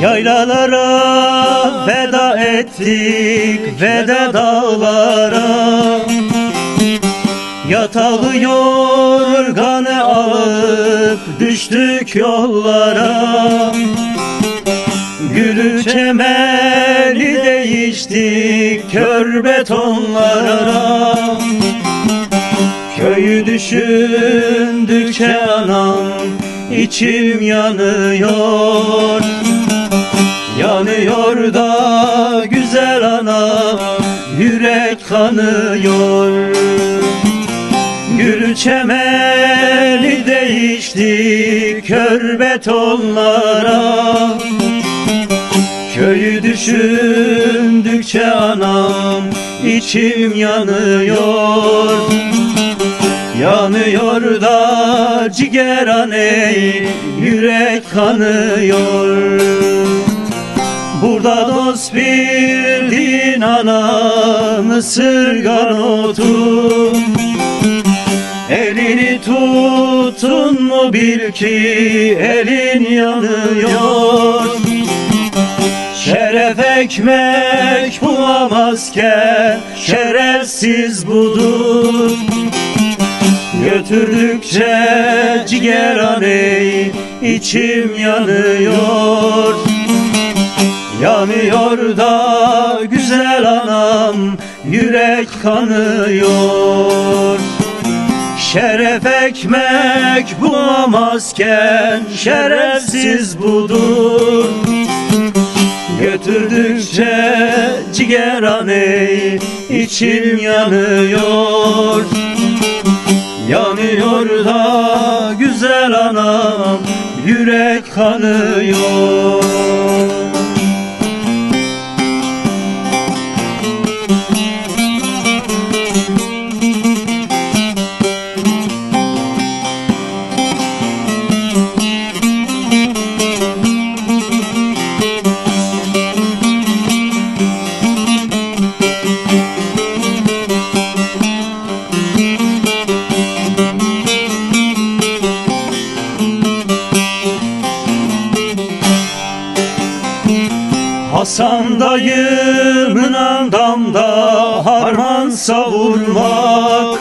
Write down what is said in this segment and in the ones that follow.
Yaylalara veda ettik Veda dağlara. Yatağı yorganı alıp Düştük yollara. Gülü çemeni değiştik Kör betonlara. Köyü düşündükçe anam içim yanıyor Yanıyor da güzel anam Yürek kanıyor. Gül çemeni değişti Kör betonlara Köyü düşündükçe anam içim yanıyor. Yanıyor da cigerane yürek kanıyor Burada dost bildin anam ısırgan otu Elini tuttun mu bil ki elin yanıyor? Şeref ekmek bulamazken şerefsiz budur. Götürdükçe cigerane içim yanıyor Yanıyor da güzel anam yürek kanıyor. Şeref ekmek bulamazken şerefsiz budur. Götürdükçe cigerane içim yanıyor. Yanıyor da güzel anam yürek kanıyor Hasan dayımın andamda harman savurmak.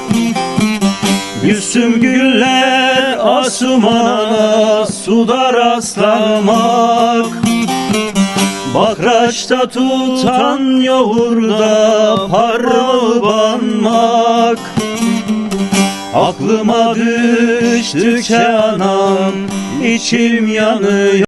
Gülsüm güller asumana suda rastlamak. Bakraçta tutan yoğurda parmağı banmak. Aklıma düştükçe anam içim yanıyor